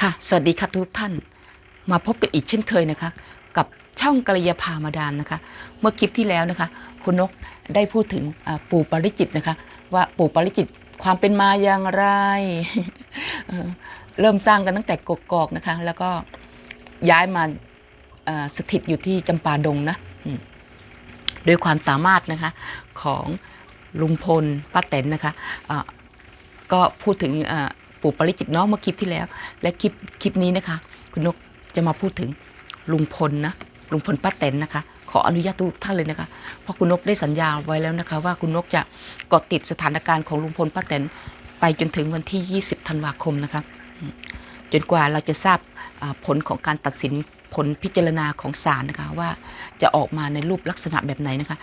ค่ะ สวัสดีค่ะทุกท่าน มาพบกันอีกเช่นเคยนะคะ กับช่องกัลยาภามาดามนะคะ เมื่อคลิปที่แล้วนะคะ คุณนกได้พูดถึงปู่ปริจิตนะคะ ว่าปู่ปริจิตความเป็นมาอย่างไร เริ่มสร้างกันตั้งแต่กกอกนะคะ แล้วก็ย้ายมาสถิตอยู่ที่จำปาดงนะด้วยความสามารถนะคะของลุงพลป้าแตนนะคะก็พูดถึง ปู่ปริจิตน้องเมื่อคลิปที่แล้ว และคลิปคลิปนี้นะคะ คุณนกจะมาพูดถึงลุงพลนะลุงพลป้าแตนนะคะ ขออนุญาตทุกท่านเลยนะคะ เพราะคุณนกได้สัญญาไว้แล้วนะคะ ว่าคุณนกจะเกาะติดสถานการณ์ของลุงพลป้าแตนไปจนถึงวันที่ 20 ธันวาคมนะคะ จนกว่าเราจะทราบผลของการตัดสินผลพิจารณาของศาลนะคะว่าจะออกมาในรูปลักษณะแบบไหนนะคะ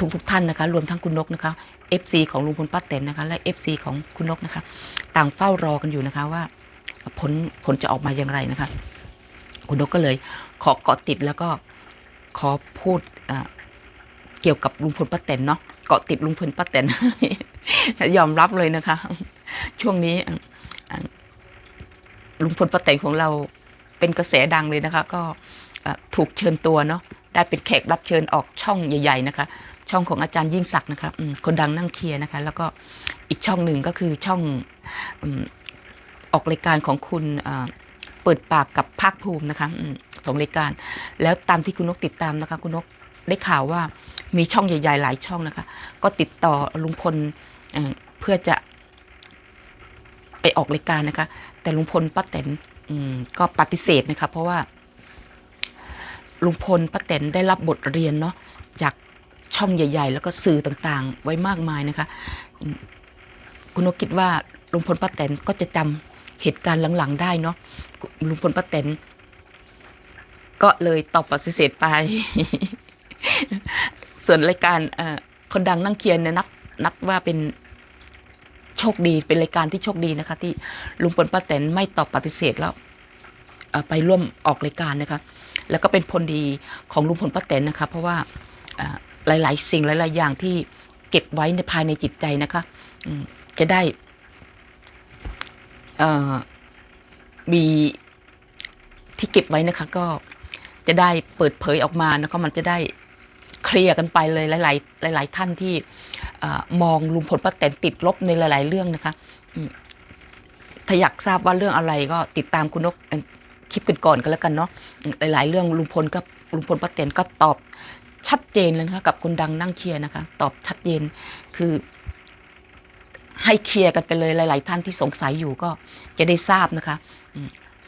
ทุกทุกท่านนะคะ รวมทั้งคุณนกนะคะ FC ของลุงพลป้าแตนนะคะ และ FC ของคุณนกนะคะ ต่างเฝ้ารอกันอยู่นะคะว่า ผลผลจะออกมาอย่างไรนะคะ คุณนกก็เลยขอเกาะติดแล้วก็ขอพูดเกี่ยวกับลุงพลป้าแตนเนาะเกาะติดลุงพลป้าแตนยอมรับเลยนะคะ ช่วงนี้ลุงพลป้าแตนของเราเป็นกระแสดังเลยนะคะ ก็ถูกเชิญตัวเนาะได้เป็นแขกรับเชิญออกช่องใหญ่ ๆ นะคะ ช่องของอาจารย์ยิ่งศักดิ์นะคะคนดังนั่งเคลียร์นะคะ แล้วก็อีกช่องหนึ่งก็คือช่องออกรายการของคุณเปิดปากกับภาคภูมินะคะสองรายการ แล้วตามที่คุณนกติดตามนะคะ คุณนกได้ข่าวว่ามีช่องใหญ่ ๆ หลายช่องนะคะ ก็ติดต่อลุงพลเพื่อจะไปออกรายการนะคะ แต่ลุงพลป้าแตนก็ปฏิเสธนะคะ เพราะว่าลุงพลป้าแตนได้รับบทเรียนเนาะจาก ช่องใหญ่ ๆ แล้วก็สื่อต่างๆ ไว้มากมายนะคะ คุณนกคิดว่าลุงพลป้าแตนก็จะจำเหตุการณ์หลังๆ ได้เนาะลุงพลป้าแตนก็เลยตอบปฏิเสธไป ส่วนรายการเอ่อคนดังนั่งเคียนเนี่ยนับนับว่าเป็นโชคดีเป็นรายการที่โชคดีนะคะ ที่ลุงพลป้าแตนไม่ตอบปฏิเสธแล้วไปร่วมออกรายการนะคะ แล้วก็เป็นผลดีของลุงพลป้าแตนนะคะ เพราะว่า หลาย ๆ สิ่งหลาย ๆ อย่างที่เก็บไว้ในภายในจิตใจนะคะจะได้มีที่เก็บไว้นะคะ ก็จะได้เปิดเผยออกมาแล้วก็มันจะได้เคลียร์กันไปเลยหลาย ๆ หลาย ๆ ท่านที่อมองลุงพลป้าแตนติดลบในหลาย ๆ เรื่องนะคะถ้าอยากทราบว่าเรื่องอะไรก็ติดตามคุณนกคลิปกันก่อนๆก็แล้วกันเนาะหลาย ๆ เรื่องลุงพลกับลุงพลป้าแตนก็ตอบ ชัดเจนเลยนะคะกับคนดังนั่งเคลียร์นะคะ ตอบชัดเจนคือให้เคลียร์กันไปเลยหลาย ๆ ท่านที่สงสัยอยู่ก็จะได้ทราบนะคะ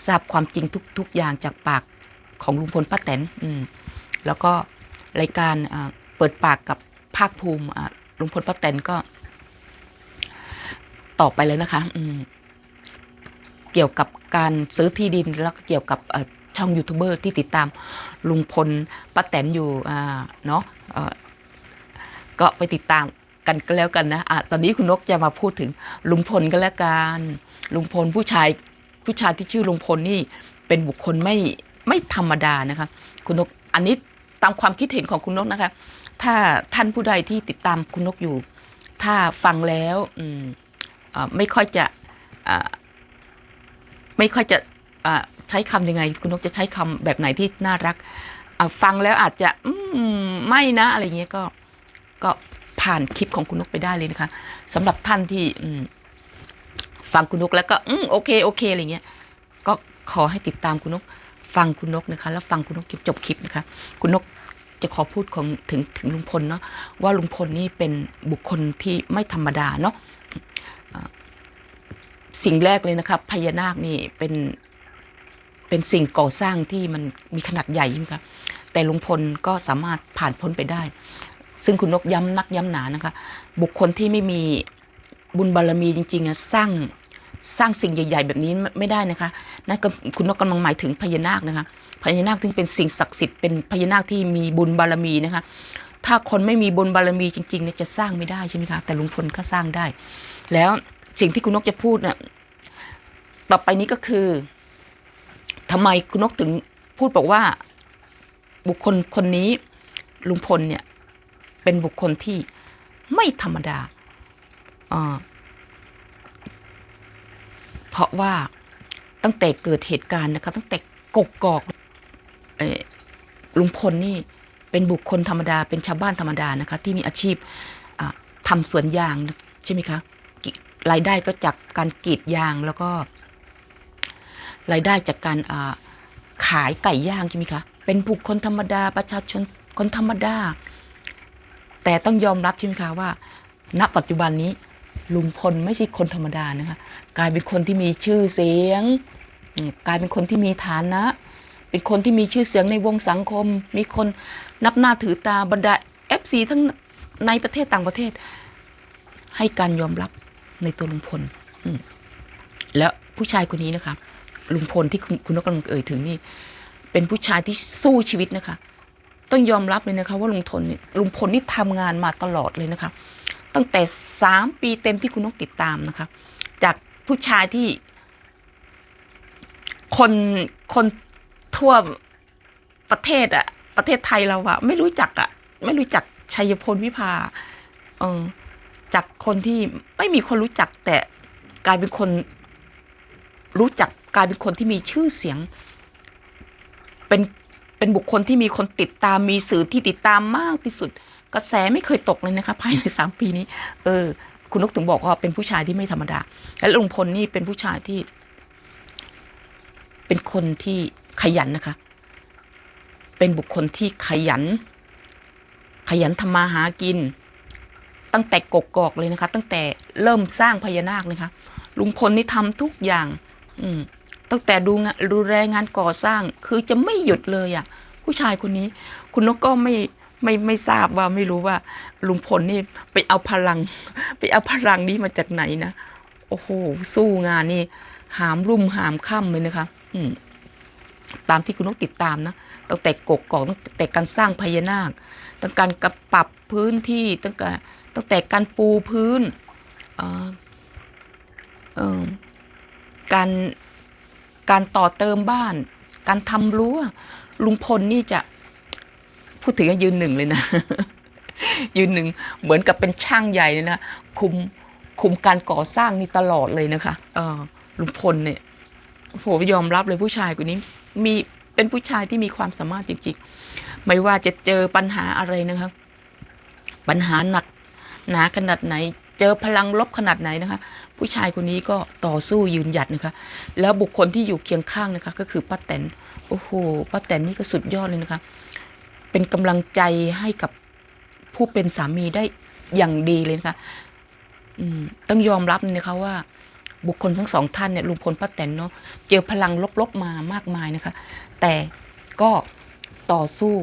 ทราบความจริงทุก ๆ อย่างจากปากของลุงพลป้าแตนแล้วก็รายการเปิดปากกับภาคภูมิลุงพลป้าแตนก็ตอบไปแล้วนะคะเกี่ยวกับการซื้อที่ดินแล้วก็เกี่ยวกับ ช่องยูทูบเบอร์ที่ติดตามลุงพลป้าแตนอยู่เนาะก็ไปติดตามกันก็แล้วกันนะอะตอนนี้คุณนกจะมาพูดถึงลุงพลก็แล้วกันลุงพลผู้ชายผู้ชายที่ชื่อลุงพลนี่เป็นบุคคลไม่ไม่ธรรมดานะคะคุณนกอันนี้ตามความคิดเห็นของคุณนกนะคะ ถ้าท่านผู้ใดที่ติดตามคุณนกอยู่ ถ้าฟังแล้วอืมอไม่ค่อยจะไม่ค่อยจะ ใช้คำยังไง คุณนกจะใช้คำแบบไหนที่น่ารักฟังแล้วอาจจะอืมไม่นะอะไรเงี้ยก็ก็ผ่านคลิปของคุณนกไปได้เลยนะคะสำหรับท่านที่อืฟังคุณนกแล้วก็อืมโอเคโอเคอะไรเงี้ยก็ขอให้ติดตามคุณนก ฟังคุณนกนะคะ แล้วฟังคุณนกจนจบคลิปนะคะ คุณนกจะขอพูดของถึงถึงลุงพลเนาะว่าลุงพลนี่เป็นบุคคลที่ไม่ธรรมดาเนาะสิ่งแรกเลยนะครับพญานาคนี่เป็น เป็นสิ่งก่อสร้างที่มันมีขนาดใหญ่ใช่ไหมครับแต่ลุงพลก็สามารถผ่านพ้นไปได้ ซึ่งคุณนกย้ำนักย้ำหนานะคะ บุคคลที่ไม่มีบุญบารมีจริงๆอะสร้างสร้างสิ่งใหญ่ ๆ แบบนี้ไม่ไม่ได้นะคะนั่นก็คุณนกกำลังหมายถึงพญานาคนะคะพญานาคถึงเป็นสิ่งศักดิ์สิทธิ์เป็นพญานาคที่มีบุญบารมีนะคะ ถ้าคนไม่มีบุญบารมีจริงๆเนี่ยจะสร้างไม่ได้ใช่ไหมคะแต่ลุงพลก็สร้างได้ แล้วสิ่งที่คุณนกจะพูดเนี่ยต่อไปนี้ก็คือ ทำไมคุณนกถึงพูดบอกว่า บุคคลคนนี้ลุงพลเนี่ย เป็นบุคคลที่ไม่ธรรมดาเพราะว่าตั้งแต่เกิดเหตุการณ์นะคะ ตั้งแต่กกกอกลุงพลนี่เป็นบุคคลธรรมดา เป็นชาวบ้านธรรมดานะคะ ที่มีอาชีพอ่าทำสวนยางใช่ไหมคะรายได้ก็จากการกรีดยางแล้วก็ รายได้จากการขายไก่ย่างใช่ไหมคะ เป็นบุคคลธรรมดาประชาชนคนธรรมดา แต่ต้องยอมรับใช่ไหมคะว่า ณปัจจุบันนี้ลุงพลไม่ใช่คนธรรมดานะคะกลายเป็นคนที่มีชื่อเสียง กลายเป็นคนที่มีฐานะ เป็นคนที่มีชื่อเสียงในวงสังคม มีคนนับหน้าถือตาบรรดา FC ทั้งในประเทศต่างประเทศ ให้การยอมรับในตัวลุงพลแล้วผู้ชายคนนี้นะคะ ลุงพลที่คุณนกกำลังเอ่ยถึงนี่ เป็นผู้ชายที่สู้ชีวิตนะคะ ต้องยอมรับเลยนะคะว่าลุงพลนี่ลุงพลนี่ทำงานมาตลอดเลยนะคะ ตั้งแต่สามปีเต็มที่คุณนกติดตามนะคะ จากผู้ชายที่ คนคนทั่วประเทศอะประเทศไทยเราอะไม่รู้จักอะไม่รู้จักชัยพลวิภาเออจากคนที่ไม่มีคนรู้จักแต่กลายเป็นคน รู้จักกลายเป็นคนที่มีชื่อเสียง เป็นเป็นบุคคลที่มีคนติดตามมีสื่อที่ติดตามมากที่สุด กระแสไม่เคยตกเลยนะคะภายในสามปีนี้ เออ คุณนกถึงบอกว่าเป็นผู้ชายที่ไม่ธรรมดา และลุงพลนี่เป็นผู้ชายที่ เป็นคนที่ขยันนะคะ เป็นบุคคลที่ขยัน ขยันทำมาหากิน ตั้งแต่กกอกเลยนะคะ ตั้งแต่เริ่มสร้างพญานาคนะคะลุงพลนี่ทำทุกอย่าง อืมตั้งแต่ดูงานดูแลงานก่อสร้าง คือจะไม่หยุดเลยอะ่ะ ผู้ชายคนนี้ คุณนกก็ไม่ไม่ไม่ทราบว่าไม่รู้ว่า ลุงพลนี่ไปเอาพลัง ไปเอาพลังนี้มาจากไหนนะโอ้โหสู้งานนี่ หามรุ่มหามค่ำเลยนะคะ อืมตามที่คุณนกติดตามนะตั้งแต่กกกอกตั้งแต่การสร้างพญานาค ตั้งการกระปรับพื้นที่ตั้งแต่ตั้งแต่การปูพื้นเอ่อเอ่อ การการต่อเติมบ้าน การทำรั้วลุงพลนี่จะพูดถึงยืนหนึ่งเลยนะ ยืนหนึ่งเหมือนกับเป็นช่างใหญ่เลยนะคุมคุมการก่อสร้างนี่ตลอดเลยนะคะเออลุงพลเนี่ยโอ้โหยอมรับเลยผู้ชายคนนี้ มีเป็นผู้ชายที่มีความสามารถจริงๆ ไม่ว่าจะเจอปัญหาอะไรนะคะปัญหาหนักหนาขนาดไหน เจอพลังลบขนาดไหนนะคะ ผู้ชายคนนี้ก็ต่อสู้ยืนหยัดนะคะ แล้วบุคคลที่อยู่เคียงข้างนะคะ ก็คือป้าแตนโอ้โหป้าแตนนี่ก็สุดยอดเลยนะคะ เป็นกำลังใจให้กับผู้เป็นสามีได้อย่างดีเลยนะคะต้องยอมรับเลยนะคะว่าบุคคลทั้งสองท่านเนี่ยลุงพลป้าแตนเนาะเจอพลังลบๆมามากมายนะคะ แต่ก็ต่อสู้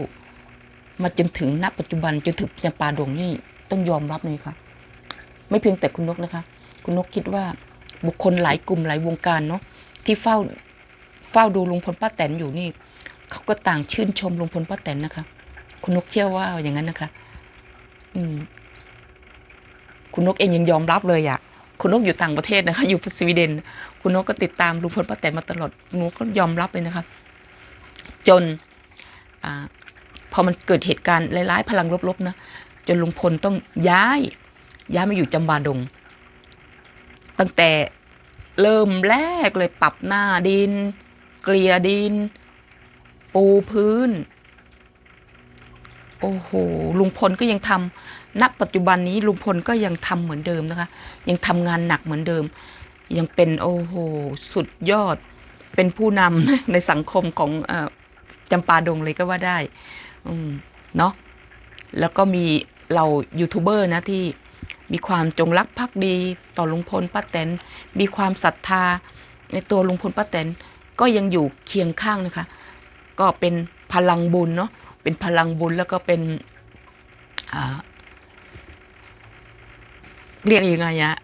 มาจนถึงณปัจจุบันจนถึงจำปาดงนี่ต้องยอมรับเลยค่ะ ไม่เพียงแต่คุณนกนะคะ คุณนกคิดว่าบุคคลหลายกลุ่มหลายวงการเนาะที่เฝ้าเฝ้าดูลุงพลป้าแตนอยู่นี่เขาก็ต่างชื่นชมลุงพลป้าแตนนะคะ คุณนกเชื่อว่าอย่างนั้นนะคะ อืม คุณนกเองยังยอมรับเลยอะคุณนกอยู่ต่างประเทศนะคะ อยู่สวีเดน คุณนกก็ติดตามลุงพลป้าแตนมาตลอดคุณนกก็ยอมรับเลยนะคะ จนอพอมันเกิดเหตุการณ์ร้ายๆพลังลบๆนะจนลุงพลต้องย้าย ย้ายมาอยู่จำบาดง ตั้งแต่เริ่มแรกเลยปรับหน้าดิน เกลี่ยดิน ปูพื้น โอ้โห ลุงพลก็ยังทำณปัจจุบันนี้ลุงพลก็ยังทำเหมือนเดิมนะคะ ยังทำงานหนักเหมือนเดิม ยังเป็นโอ้โห สุดยอด เป็นผู้นำในสังคมของอจำปาดงเลยก็ว่าได้เนาะแล้วก็มีเรายูทูบเบอร์นะที่ มีความจงรักภักดีต่อลุงพลป้าแตน มีความศรัทธาในตัวลุงพลป้าแตน ก็ยังอยู่เคียงข้างนะคะ ก็เป็นพลังบุญเนาะ เป็นพลังบุญแล้วก็เป็นเรียกยังไงอะ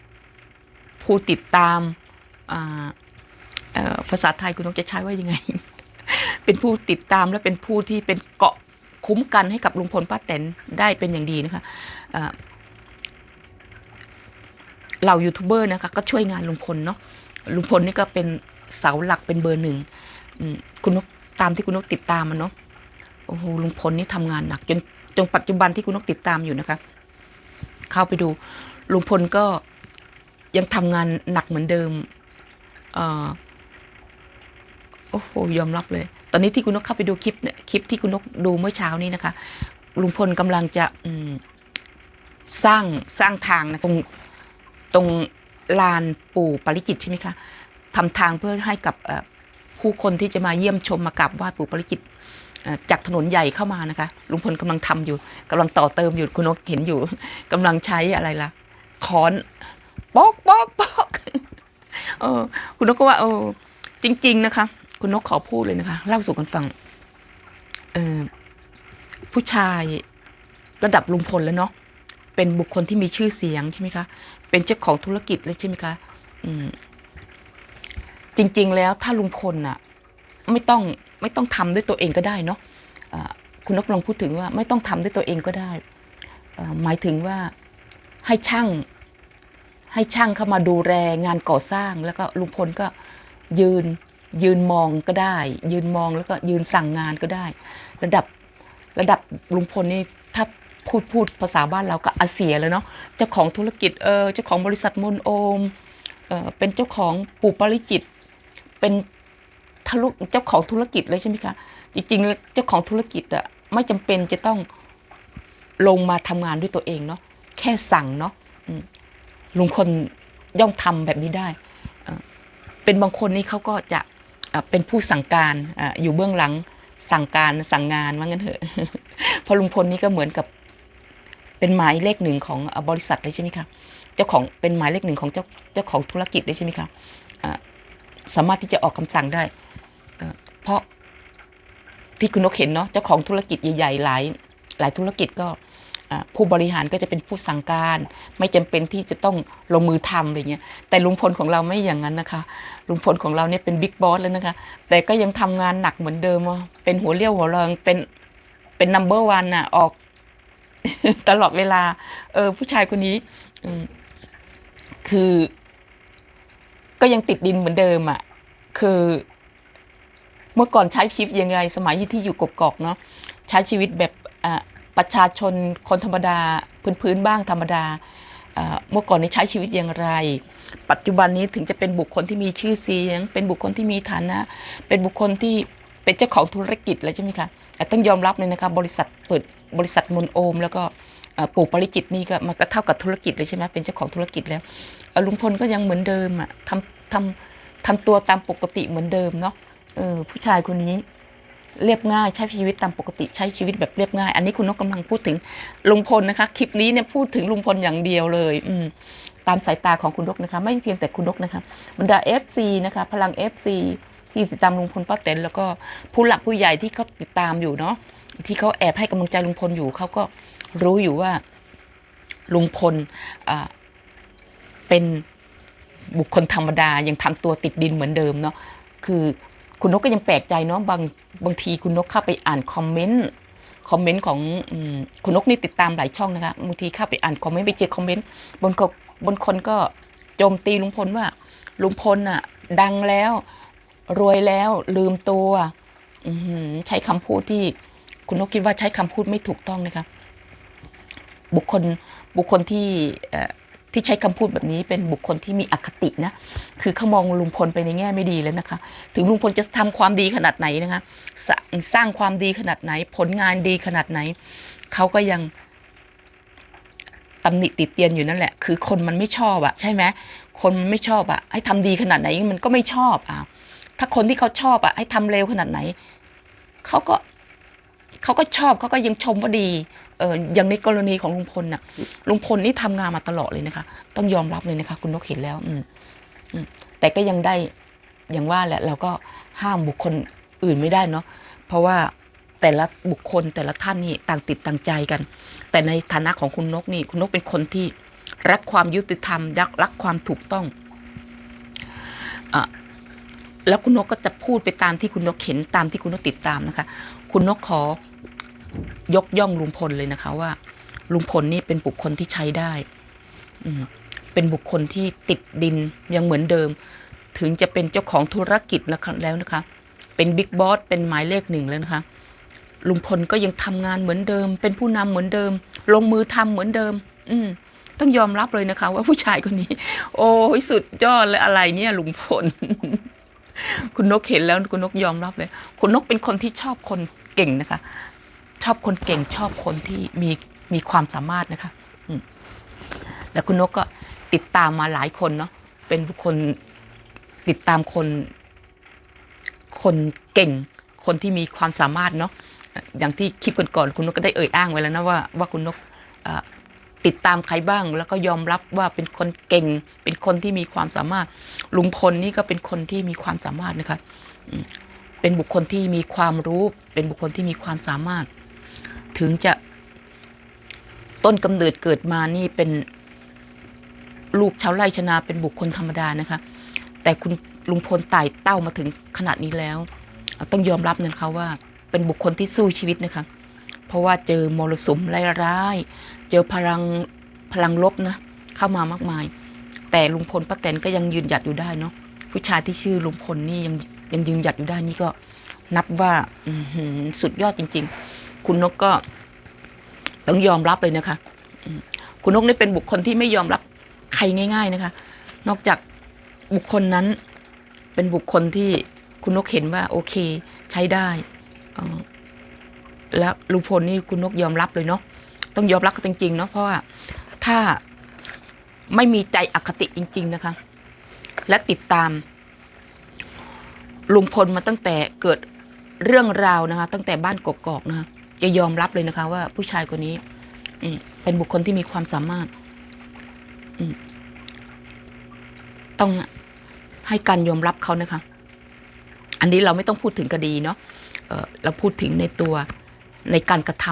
ผู้ติดตามอ่าอ่อภาษาไทยคุณนกจะใช้ว่ายังไง เป็นผู้ติดตามและเป็นผู้ที่เป็นเกาะคุ้มกันให้กับลุงพลป้าแตนได้เป็นอย่างดีนะคะอ่า เหล่ายูทูบเบอร์นะคะก็ช่วยงานลุงพลเนาะลุงพลนี่ก็เป็นเสาหลักเป็นเบอร์หนึ่งคุณนกตามที่คุณนกติดตามมันเนาะโอ้โหลุงพลนี่ทำงานหนักจนจนปัจจุบันที่คุณนกติดตามอยู่นะคะ เข้าไปดูลุงพลก็ยังทำงานหนักเหมือนเดิมอโอ้โหยอมรับเลย ตอนนี้ที่คุณนกเข้าไปดูคลิปเนี่ยคลิปที่คุณนกดูเมื่อเช้านี้นะคะลุงพลกำลังจะอืสร้างสร้างทางนะตรง ตรงลานปู่ปาริจิตใช่ไหมคะทำทางเพื่อให้กับผู้คนที่จะมาเยี่ยมชมมากราบไหว้ปู่ปาริจิตจากถนนใหญ่เข้ามานะคะลุงพลกำลังทำอยู่กำลังต่อเติมอยู่คุณนกเห็นอยู่กำลังใช้อะไรล่ะค้อนปอกปอกปอกเออคุณนกก็ว่าเออจริง ๆ นะคะ คุณนกขอพูดเลยนะคะเล่าสู่กันฟังเออผู้ชายระดับลุงพลแล้วเนาะเป็นบุคคลที่มีชื่อเสียงใช่ไหมคะ เป็นเจ้าของธุรกิจเลยใช่ไหมคะอืมจริง ๆ แล้วถ้าลุงพลน่ะไม่ต้องไม่ต้องทำด้วยตัวเองก็ได้เนาะอ่าคุณนกลองพูดถึงว่าไม่ต้องทำด้วยตัวเองก็ได้ หมายถึงว่าให้ช่างให้ช่างเข้ามาดูแลงานก่อสร้าง แล้วก็ลุงพลก็ยืนยืนมองก็ได้ ยืนมองแล้วก็ยืนสั่งงานก็ได้ ระดับระดับลุงพลนี่ถ้า พูดพูดภาษาบ้านเราก็อาเซียแล้วเนาะเจ้าของธุรกิจเออเจ้าของบริษัทมนโอมเออเป็นเจ้าของปู่ปริจิต เป็นทะลุเจ้าของธุรกิจเลยใช่ไหมคะจริงๆเจ้าของธุรกิจอะไม่จำเป็นจะต้องลงมาทำงานด้วยตัวเองเนาะแค่สั่งเนาะลุงพลย่อมทำแบบนี้ได้เป็นบางคนนี่เขาก็จะเป็นผู้สั่งการอยู่เบื้องหลังสั่งการสั่งงานว่างั้นเถอะพราะลุงพลนี่ก็เหมือนกับ เป็นหมายเลขหนึ่งของบริษัทเลยใช่ไหมคะเจ้าของเป็นหมายเลขหนึ่งของเจ้าเจ้าของธุรกิจเลยใช่ไหมคะสามารถที่จะออกคำสั่งได้ เพราะที่คุณนกเห็นเนาะเจ้าของธุรกิจใหญ่ๆหลายหลายธุรกิจก็ผู้บริหารก็จะเป็นผู้สั่งการ ไม่จำเป็นที่จะต้องลงมือทำอะไรเงี้ยแต่ลุงพลของเราไม่อย่างนั้นนะคะลุงพลของเราเนี่ยเป็นบิ๊กบอสแล้วนะคะ แต่ก็ยังทำงานหนักเหมือนเดิมอะเป็นหัวเรี่ยวหัวแรงเป็นเป็นนัมเบอร์วันอะออก ตลอดเวลา เออ ผู้ชายคนนี้คือ ก็ยังติดดินเหมือนเดิมอะ คือ เมื่อก่อนใช้ชีวิตยังไง สมัยที่อยู่กบกอกเนาะใช้ชีวิตแบบประชาชนคนธรรมดาพื้นๆบ้างธรรมดาเมื่อก่อนนี้ใช้ชีวิตอย่างไร ปัจจุบันนี้ถึงจะเป็นบุคคลที่มีชื่อเสียง เป็นบุคคลที่มีฐานะ เป็นบุคคลที่เป็นเจ้าของธุรกิจแล้วใช่ไหมคะ ต้องยอมรับเลยนะคะบริษัทเปิดบริษัทมนโอม แล้วก็ปู่ปริจิตนี่ก็มันก็เท่ากับธุรกิจเลยใช่ไหมเป็นเจ้าของธุรกิจแล้วลุงพลก็ยังเหมือนเดิมอะทำทำทำตัวตามปกติเหมือนเดิมเนาะเออผู้ชายคนนี้เรียบง่ายใช้ชีวิตตามปกติใช้ชีวิตแบบเรียบง่าย อันนี้คุณนกกำลังพูดถึงลุงพลนะคะ คลิปนี้เนี่ยพูดถึงลุงพลอย่างเดียวเลย อืตามสายตาของคุณนกนะคะ ไม่เพียงแต่คุณนกนะคะบรรดา FC นะคะ พลัง FC ที่ติดตามลุงพลป้าแตนแล้วก็ผู้หลักผู้ใหญ่ที่เขาติดตามอยู่เนาะที่เขาแอบให้กำลังใจลุงพลอยู่เขาก็รู้อยู่ว่าลุงพลเป็นบุคคลธรรมดายังทำตัวติดดินเหมือนเดิมเนาะคือคุณนกก็ยังแปลกใจเนาะบางบางทีคุณนกเข้าไปอ่านคอมเมนต์คอมเมนต์ของอคุณนกนี่ติดตามหลายช่องนะคะบางทีเข้าไปอ่านคอมเมนต์ไปเจอคอมเมนต์บนบนคนก็โจมตีลุงพลว่าลุงพลน่ะดังแล้ว รวยแล้วลืมตัวใช้คำพูดที่คุณนกคิดว่าใช้คำพูดไม่ถูกต้องนะคะบุคคลบุคคลที่ที่ใช้คำพูดแบบนี้เป็นบุคคลที่มีอคตินะคือเขามองลุงพลไปในแง่ไม่ดีแล้วนะคะ ถึงลุงพลจะทำความดีขนาดไหนนะคะสร้างสร้างความดีขนาดไหน ผลงานดีขนาดไหนเขาก็ยังตำหนิติดเตียนอยู่นั่นแหละ คือคนมันไม่ชอบอะใช่ไหมคนมันไม่ชอบอะให้ทำดีขนาดไหนมันก็ไม่ชอบอะ ถ้าคนที่เขาชอบอะให้ทำเร็วขนาดไหนเขาก็เขาก็ชอบเขาก็ยังชมว่าดีเอออย่างในกรณีของลุงพลน่ะ ลุงพลนี่ทำงานมาตลอดเลยนะคะ ต้องยอมรับเลยนะคะ คุณนกเห็นแล้ว อืมแต่ก็ยังได้อย่างว่าแหละ เราก็ห้ามบุคคลอื่นไม่ได้เนาะเพราะว่าแต่ละบุคคลแต่ละท่านนี่ต่างติดต่างใจกัน แต่ในฐานะของคุณนกนี่ คุณนกเป็นคนที่รักความยุติธรรมรักรักความถูกต้องอะ แล้วคุณนกก็จะพูดไปตามที่คุณนกเห็นตามที่คุณนกติดตามนะคะ คุณนกขอยกย่องลุงพลเลยนะคะว่า ลุงพลนี่เป็นบุคคลที่ใช้ได้อืมเป็นบุคคลที่ติดดินยังเหมือนเดิม ถึงจะเป็นเจ้าของธุรกิจแล้วนะคะ เป็นบิ๊กบอสเป็นหมายเลขหนึ่งแล้วนะคะลุงพลก็ยังทำงานเหมือนเดิม เป็นผู้นำเหมือนเดิม ลงมือทำเหมือนเดิม อืมต้องยอมรับเลยนะคะ ว่าผู้ชายคนนี้ โอ้ยสุดยอดเลยอะไรเนี่ยลุงพล คุณนกเห็นแล้วคุณนกยอมรับเลย คุณนกเป็นคนที่ชอบคนเก่งนะคะ ชอบคนเก่งชอบคนที่มีมีความสามารถนะคะแล้วคุณนกก็ติดตามมาหลายคนเนาะเป็นบุคคลติดตามคน คนเก่ง คนที่มีความสามารถเนาะอย่างที่คลิปก่อนๆคุณนกก็ได้เอ่ยอ้างไว้แล้วนะว่าว่าคุณนกเติดตามใครบ้าง แล้วก็ยอมรับว่าเป็นคนเก่ง เป็นคนที่มีความสามารถ ลุงพลนี่ก็เป็นคนที่มีความสามารถนะคะเป็นบุคคลที่มีความรู้ เป็นบุคคลที่มีความสามารถ ถึงจะต้นกำเนิดเกิดมานี่เป็นลูกชาวไร่ชนาเป็นบุคคลธรรมดานะคะ แต่คุณลุงพลไต่เต้ามาถึงขนาดนี้แล้ว ต้องยอมรับนะคะว่าเป็นบุคคลที่สู้ชีวิตนะคะ เพราะว่าเจอมรสุมร้ายๆเจอพลังพลังลบนะเข้ามามากมาย แต่ลุงพลป้าแตนก็ยังยืนหยัดอยู่ได้เนาะผู้ชายที่ชื่อลุงพลนี่ยังยังยืนหยัดอยู่ได้นี่ก็นับว่าสุดยอดจริง ๆ คุณนกก็ต้องยอมรับเลยนะคะ คุณนกนี่เป็นบุคคลที่ไม่ยอมรับใครง่าย ๆนะคะ นอกจากบุคคลนั้นเป็นบุคคลที่คุณนกเห็นว่าโอเค ใช้ได้ แล้วลุงพลนี่คุณนกยอมรับเลยเนาะต้องยอมรับกันจริงๆเนาะเพราะว่าถ้าไม่มีใจอคติจริง ๆนะคะ และติดตามลุงพลมาตั้งแต่เกิดเรื่องราวนะคะ ตั้งแต่บ้านกกอกนะคะจะยอมรับเลยนะคะ ว่าผู้ชายคนนี้ อืเป็นบุคคลที่มีความสามารถ อืต้องให้การยอมรับเขานะคะ อันนี้เราไม่ต้องพูดถึงคดีเนาะเเราพูดถึงในตัว ในการกระท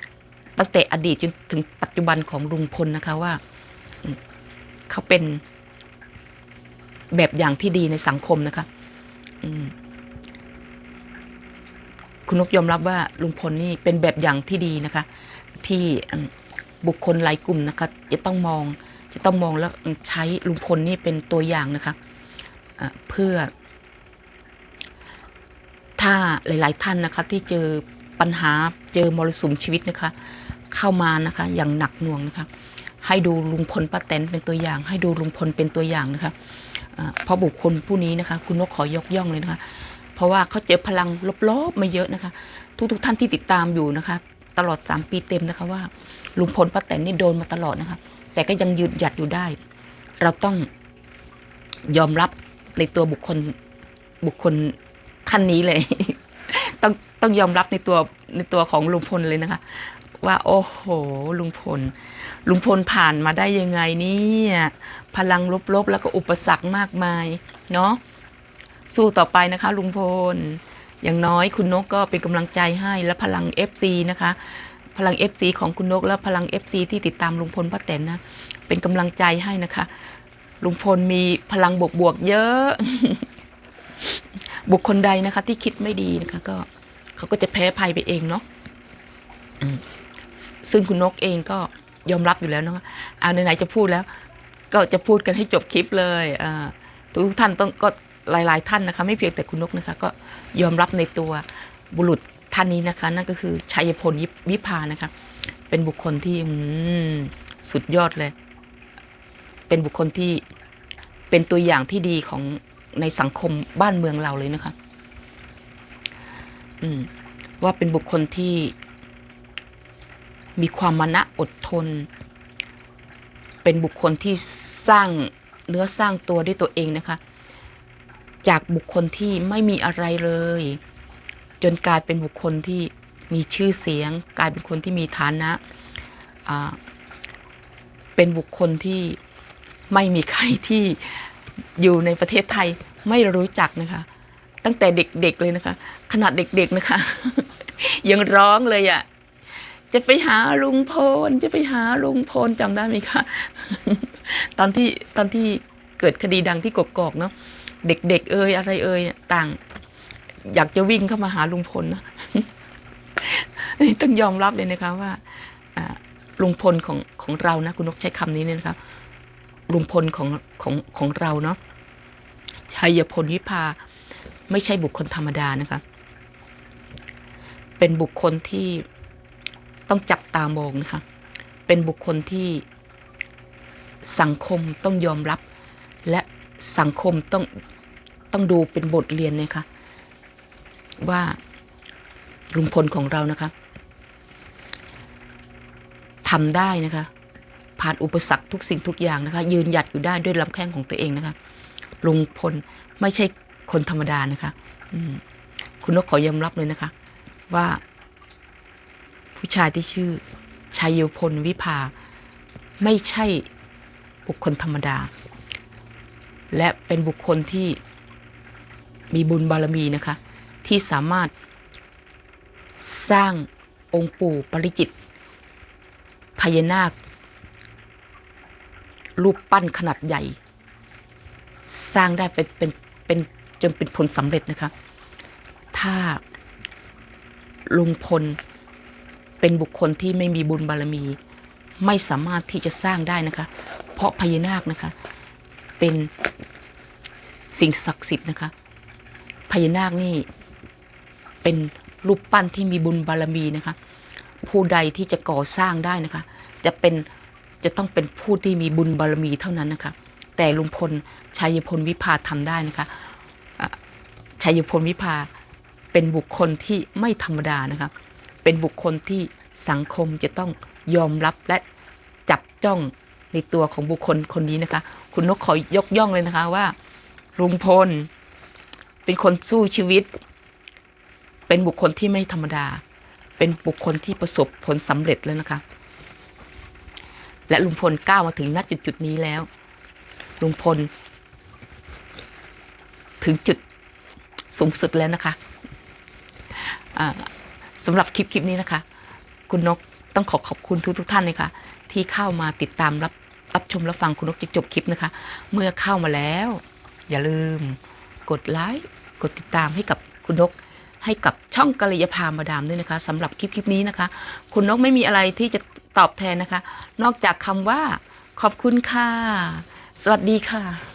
ำตั้งแต่อดีตจนถึงปัจจุบันของลุงพลนะคะว่า เขาเป็นแบบอย่างที่ดีในสังคมนะคะคุณนกยอมรับว่าลุงพลนี่เป็นแบบอย่างที่ดีนะคะ ที่บุคคลหลายกลุ่มนะคะ จะต้องมองจะต้องมองแล้วใช้ลุงพลนี่เป็นตัวอย่างนะคะะเพื่อ ถ้าหลาย ๆ ท่านนะคะ ที่เจอ ปัญหาเจอมรสุมชีวิตนะคะ เข้ามานะคะอย่างหนักหน่วงนะคะ ให้ดูลุงพลป้าแตนเป็นตัวอย่าง ให้ดูลุงพลเป็นตัวอย่างนะคะเพราะบุคคลผู้นี้นะคะ คุณนกขอยกย่องเลยนะคะ เพราะว่าเขาเจอพลังลบๆมาเยอะนะคะ ทุกๆท่านที่ติดตามอยู่นะคะ ตลอด 3 ปีเต็มนะคะว่าลุงพลป้าแตนนี่โดนมาตลอดนะคะ แต่ก็ยังยืนหยัดอยู่ได้ เราต้องยอมรับในตัวบุคคลบุคคลท่านนี้เลย ต้องต้องยอมรับในตัวในตัวของลุงพลเลยนะคะ ว่าโอ้โหลุงพล ลุงพลผ่านมาได้ยังไงเนี่ยพลังลบๆ แล้วก็อุปสรรคมากมายเนาะสู้ต่อไปนะคะ ลุงพล อย่างน้อยคุณนกก็เป็นกำลังใจให้และพลัง FC นะคะ พลัง FC ของคุณนก และพลัง FC ที่ติดตามลุงพลป้าแตนนะ เป็นกำลังใจให้นะคะ ลุงพลมีพลังบวกๆเยอะ บุคคลใดนะคะที่คิดไม่ดีนะคะก็ เขาก็จะแพ้ภัยไปเองเนาะซึ่งคุณนกเองก็ยอมรับอยู่แล้วเนาะเอาไหนๆจะพูดแล้ว ก็จะพูดกันให้จบคลิปเลยทุกท่านต้องก็หลาย ๆ ท่านนะคะ ไม่เพียงแต่คุณนกนะคะ ก็ยอมรับในตัวบุรุษท่านนี้นะคะ นั่นก็คือชัยพลวิภานะคะ เป็นบุคคลที่สุดยอดเลย เป็นบุคคลที่เป็นตัวอย่างที่ดีของในสังคมบ้านเมืองเราเลยนะคะ ว่าเป็นบุคคลที่มีความมานะอดทน เป็นบุคคลที่สร้างเนื้อสร้างตัวด้วยตัวเองนะคะ จากบุคคลที่ไม่มีอะไรเลย จนกลายเป็นบุคคลที่มีชื่อเสียง กลายเป็นคนที่มีฐานะ เป็นบุคคลที่ไม่มีใครที่อยู่ในประเทศไทยไม่รู้จักนะคะ ตั้งแต่เด็กๆเลยนะคะ ขนาดเด็กๆนะคะ ยังร้องเลยอะ่ะจะไปหาลุงพลจะไปหาลุงพลจำได้ไหมคะตอนที่ตอนที่เกิดคดีดังที่กกอกเนาะเด็ก ๆ เอ่ยอะไรเอ่ยต่าง อยากจะวิ่งเข้ามาหาลุงพลนะต้องยอมรับเลยนะคะว่าลุงพลของของเรานะ คุณนกใช้คำนี้เนี่ยนะคะลุงพลของของของเราเนาะชัยพลวิภา ไม่ใช่บุคคลธรรมดานะคะ เป็นบุคคลที่ต้องจับตามองนะคะ เป็นบุคคลที่สังคมต้องยอมรับ และสังคมต้องต้องดูเป็นบทเรียนนะคะว่าลุงพลของเรานะคะทำได้นะคะ ผ่านอุปสรรคทุกสิ่งทุกอย่างนะคะ ยืนหยัดอยู่ได้ด้วยลำแข้งของตัวเองนะคะลุงพลไม่ใช่ คนธรรมดานะคะคุณนกขอยอมรับเลยนะคะ ว่า ผู้ชายที่ชื่อชัยพลวิภา ไม่ใช่บุคคลธรรมดา และเป็นบุคคลที่มีบุญบารมีนะคะ ที่สามารถสร้างองค์ปู่ปริจิตพญานาค รูปปั้นขนาดใหญ่ สร้างได้เป็นเป็นเป็น จนเป็นผลสำเร็จนะคะ ถ้าลุงพลเป็นบุคคลที่ไม่มีบุญบารมี ไม่สามารถที่จะสร้างได้นะคะ เพราะพญานาคนะคะ เป็นสิ่งศักดิ์สิทธิ์นะคะพญานาคนี่เป็นรูปปั้นที่มีบุญบารมีนะคะ ผู้ใดที่จะก่อสร้างได้นะคะ จะเป็นจะต้องเป็นผู้ที่มีบุญบารมีเท่านั้นนะคะ แต่ลุงพลชัยพลวิภาทำได้นะคะ ชัยพลวิภาเป็นบุคคลที่ไม่ธรรมดานะคะเป็นบุคคลที่สังคมจะต้องยอมรับและจับจ้องในตัวของบุคคลคนนี้นะคะ คุณนกขอยกย่องเลยนะคะว่าลุงพลเป็นคนสู้ชีวิต เป็นบุคคลที่ไม่ธรรมดา เป็นบุคคลที่ประสบผลสำเร็จแล้วนะคะ และลุงพลก้าวมาถึงณจุดจุดนี้แล้ว ลุงพล ถึงจุด สูงสุดแล้วนะคะสำหรับคลิปคลิปนี้นะคะ คุณนกต้องขอขอบคุณทุกทุกท่านเลยค่ะที่เข้ามาติดตามรับรับชมรับฟังคุณนกจะจบคลิปนะคะ เมื่อเข้ามาแล้ว อย่าลืมกดไลค์กดติดตามให้กับคุณนกให้กับช่องกัลยาพามาดามด้วยนะคะสำหรับคลิปคลิปนี้นะคะ คุณนกไม่มีอะไรที่จะตอบแทนนะคะ นอกจากคำว่าขอบคุณค่ะ สวัสดีค่ะ